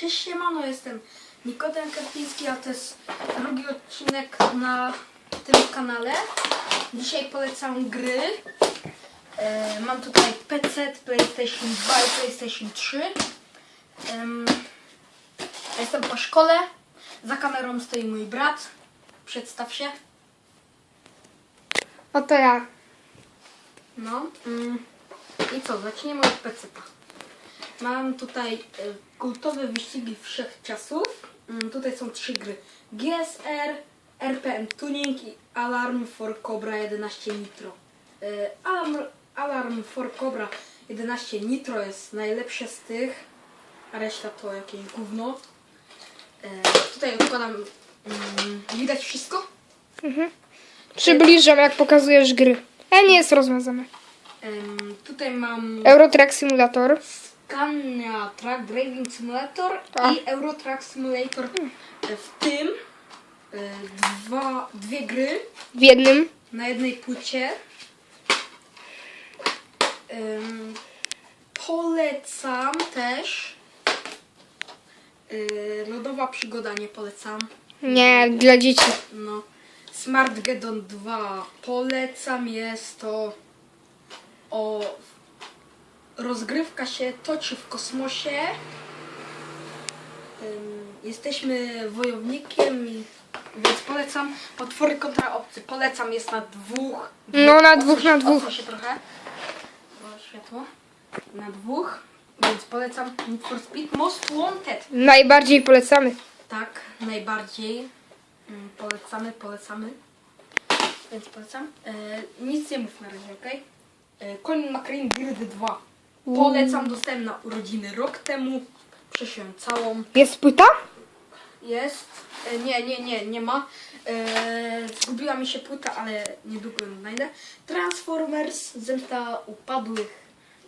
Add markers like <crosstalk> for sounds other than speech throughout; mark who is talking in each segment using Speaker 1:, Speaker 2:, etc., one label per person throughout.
Speaker 1: Cześć siemano, jestem Nikodem Karpiński, a to jest drugi odcinek na tym kanale. Dzisiaj polecam gry. E, mam tutaj PC, PlayStation 2 i PlayStation 3. Em, jestem po szkole. Za kamerą stoi mój brat. Przedstaw się.
Speaker 2: Oto ja.
Speaker 1: No. Mm. I co, zaczniemy od PC. Mam tutaj y, kultowe wyścigi wszechczasów. Mm, tutaj są trzy gry. GSR, RPM Tuning i Alarm for Cobra 11 Nitro. Y, Alarm, Alarm for Cobra 11 Nitro jest najlepsze z tych, a reszta to jakieś gówno. Y, tutaj odkładam, mm, widać wszystko?
Speaker 2: Przybliżam, jak pokazujesz gry. E, nie jest rozwiązane.
Speaker 1: Tutaj mam
Speaker 2: Eurotrack Simulator.
Speaker 1: Scania Track Driving Simulator
Speaker 2: A.
Speaker 1: i Euro Truck Simulator. W tym y, dwa, dwie gry
Speaker 2: W jednym.
Speaker 1: na jednej płycie. Ym, polecam też y, Lodowa Przygoda, nie polecam.
Speaker 2: Nie, dla dzieci.
Speaker 1: No. Smart Geddon 2 polecam, jest to o rozgrywka się toczy w kosmosie. Jesteśmy wojownikiem, więc polecam. Potwory kontra obcy. Polecam, jest na dwóch.
Speaker 2: No, na dwóch, na dwóch.
Speaker 1: się trochę. Bo światło. Na dwóch, więc polecam Need for Speed Most Wanted.
Speaker 2: Najbardziej polecamy.
Speaker 1: Tak, najbardziej. Mm, Polecamy, polecamy. Więc polecam. E, nic nie mów na razie, okej? Okay? Colin McRae Build 2. Polecam, dostałem na urodziny rok temu. Przesiąłem całą.
Speaker 2: Jest płyta?
Speaker 1: Jest. E, nie, nie, nie, nie ma. E, zgubiła mi się płyta, ale niedługo ją znajdę. Transformers, Zemsta Upadłych.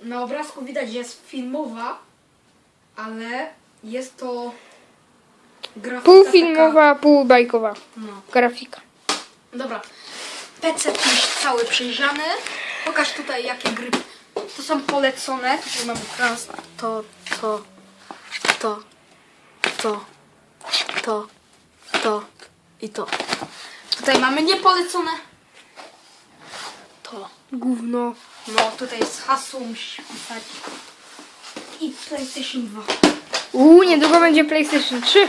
Speaker 1: Na obrazku widać, że jest filmowa, ale jest to grafika
Speaker 2: Półfilmowa, półbajkowa.
Speaker 1: Taka, no.
Speaker 2: Grafika.
Speaker 1: Dobra. PC już cały przejrzany. Pokaż tutaj jakie gry. To są polecone. Tutaj mamy trans. To, to, to, to, to, to i to. Tutaj mamy niepolecone. To.
Speaker 2: Gówno.
Speaker 1: No tutaj jest hasło, musisz pisać. I PlayStation 2.
Speaker 2: Uuu, niedługo będzie PlayStation 3.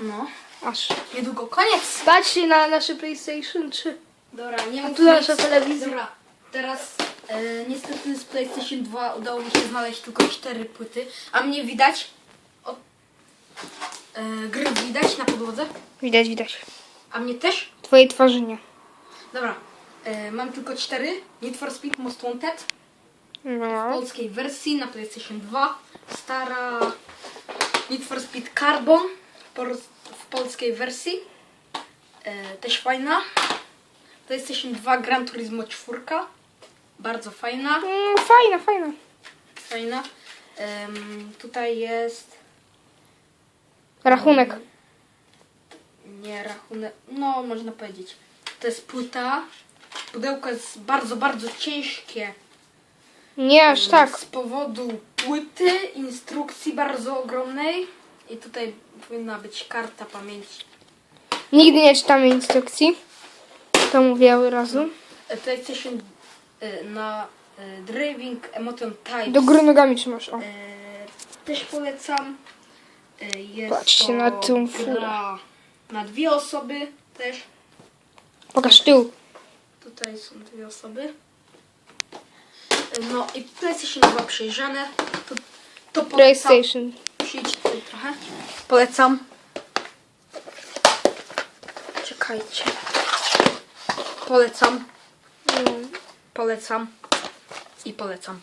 Speaker 1: No.
Speaker 2: Aż.
Speaker 1: Niedługo koniec.
Speaker 2: Patrzcie na nasze PlayStation 3.
Speaker 1: Dobra, nie mów
Speaker 2: tu nasza
Speaker 1: nic.
Speaker 2: telewizja.
Speaker 1: Dobra, teraz e, niestety z PlayStation 2 udało mi się znaleźć tylko cztery płyty, a mnie widać. O, e, gry widać na podłodze,
Speaker 2: Widać, widać.
Speaker 1: a mnie też.
Speaker 2: Twojej twarzy nie.
Speaker 1: Dobra, e, mam tylko cztery. Need for Speed Most Wanted w
Speaker 2: No.
Speaker 1: polskiej wersji na PlayStation 2. Stara Need for Speed Carbon roz- w polskiej wersji. E, też fajna. PlayStation 2 Gran Turismo 4. Bardzo fajna.
Speaker 2: Mm, fajna, fajna.
Speaker 1: Fajna. Em, tutaj jest
Speaker 2: Rachunek.
Speaker 1: nie rachunek. No, można powiedzieć. To jest płyta. Pudełko jest bardzo, bardzo ciężkie.
Speaker 2: Nie aż tak.
Speaker 1: Z powodu płyty, instrukcji bardzo ogromnej. I tutaj powinna być karta pamięci.
Speaker 2: Nigdy nie czytamy instrukcji. To mówię od razu.
Speaker 1: PlayStation e, na e, Driving Emotion Types.
Speaker 2: Do góry nogami trzymasz. O.
Speaker 1: E, też polecam. Jest
Speaker 2: Patrzcie na tą furę.
Speaker 1: Na dwie osoby też.
Speaker 2: Pokaż tył.
Speaker 1: Tutaj są dwie osoby. No i PlayStation 2 przejrzane. To, to polecam.
Speaker 2: PlayStation.
Speaker 1: Przyjdź tutaj trochę. Polecam. Czekajcie. Polecam. Polecam. I polecam.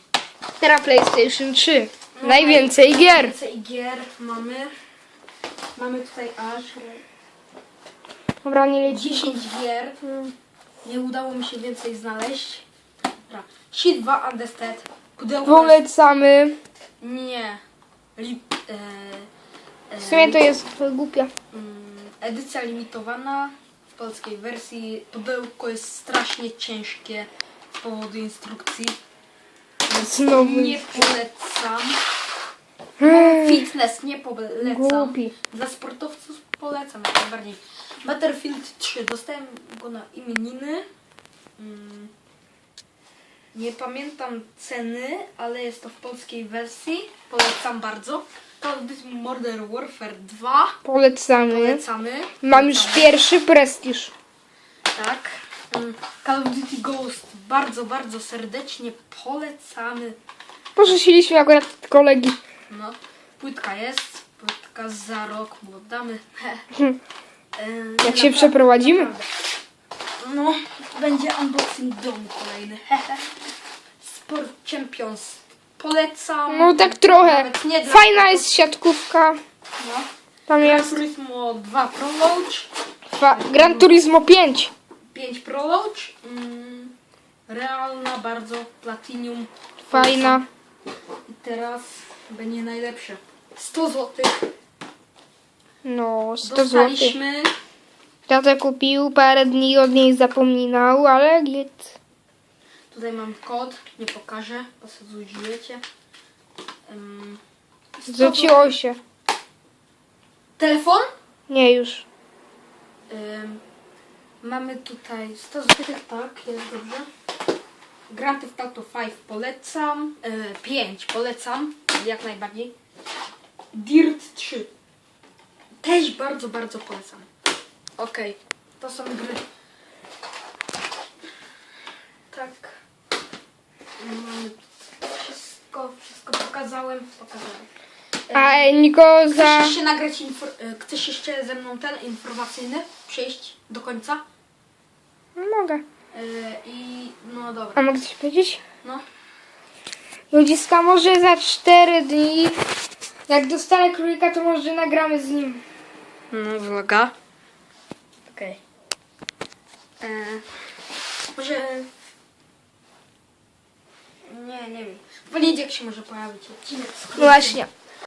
Speaker 2: Teraz PlayStation 3. Najwięcej gier.
Speaker 1: Więcej gier mamy. Mamy tutaj aż
Speaker 2: Dobra, nie leci.
Speaker 1: 10 gier. Nie udało mi się więcej znaleźć. Dobra. Sheet 2 Understed. Pudełko jest...
Speaker 2: Polecamy.
Speaker 1: Nie. Lip, e, e,
Speaker 2: W sumie to jest głupia.
Speaker 1: Mm, Edycja limitowana w polskiej wersji. Pudełko jest strasznie ciężkie powodu instrukcji.
Speaker 2: Znowu.
Speaker 1: Nie polecam. Fitness nie polecam.
Speaker 2: Głupi.
Speaker 1: Dla sportowców polecam jak najbardziej. Battlefield 3. Dostałem go na imieniny. Mm. Nie pamiętam ceny, ale jest to w polskiej wersji. Polecam bardzo. Call of Duty Modern Warfare 2.
Speaker 2: Polecamy.
Speaker 1: Polecamy.
Speaker 2: Mam już pierwszy prestiż.
Speaker 1: Tak. Mm, Call of Duty Ghost. Bardzo, bardzo serdecznie polecamy.
Speaker 2: Pożyczyliśmy akurat kolegi.
Speaker 1: No, płytka jest. Płytka za rok mu oddamy. <laughs> E,
Speaker 2: Jak się przeprowadzimy?
Speaker 1: No, będzie unboxing domu kolejny. <laughs> Sport Champions. Polecam.
Speaker 2: No tak trochę. Fajna jest siatkówka.
Speaker 1: No.
Speaker 2: Tam
Speaker 1: Gran
Speaker 2: jest
Speaker 1: Turismo 2 Pro Launch.
Speaker 2: fa- Gran Turismo 5.
Speaker 1: 5 Pro. Mm, realna bardzo. Platinum.
Speaker 2: Fajna.
Speaker 1: I teraz będzie najlepsze. 100 zł.
Speaker 2: No, 100 zł.
Speaker 1: Dostaliśmy.
Speaker 2: Tata kupił, parę dni od niej zapominał, ale git.
Speaker 1: Tutaj mam kod. Nie pokażę, bo sobie zużyjecie. Um,
Speaker 2: Zwróciło się.
Speaker 1: Telefon.
Speaker 2: Nie już.
Speaker 1: Mamy tutaj 100 zł, tak, jest dobrze. Grand Theft Auto 5 polecam. Yy, 5 polecam, jak najbardziej. Dirt 3 też bardzo, bardzo polecam. Okej, to są gry. Tak. Mamy wszystko, wszystko pokazałem. Pokazałem.
Speaker 2: A e, Niko za...
Speaker 1: Chcesz jeszcze nagrać infor- e, Chcesz jeszcze ze mną ten informacyjny przejść do końca?
Speaker 2: Mogę.
Speaker 1: E, I no
Speaker 2: A
Speaker 1: dobra.
Speaker 2: mogę coś powiedzieć?
Speaker 1: No.
Speaker 2: Ludziska, może za 4 dni, jak dostanę królika, to może nagramy z nim.
Speaker 1: No vloga. Okej. E, Może. Nie, nie wiem. W poniedziałek się może pojawić odcinek.
Speaker 2: Właśnie.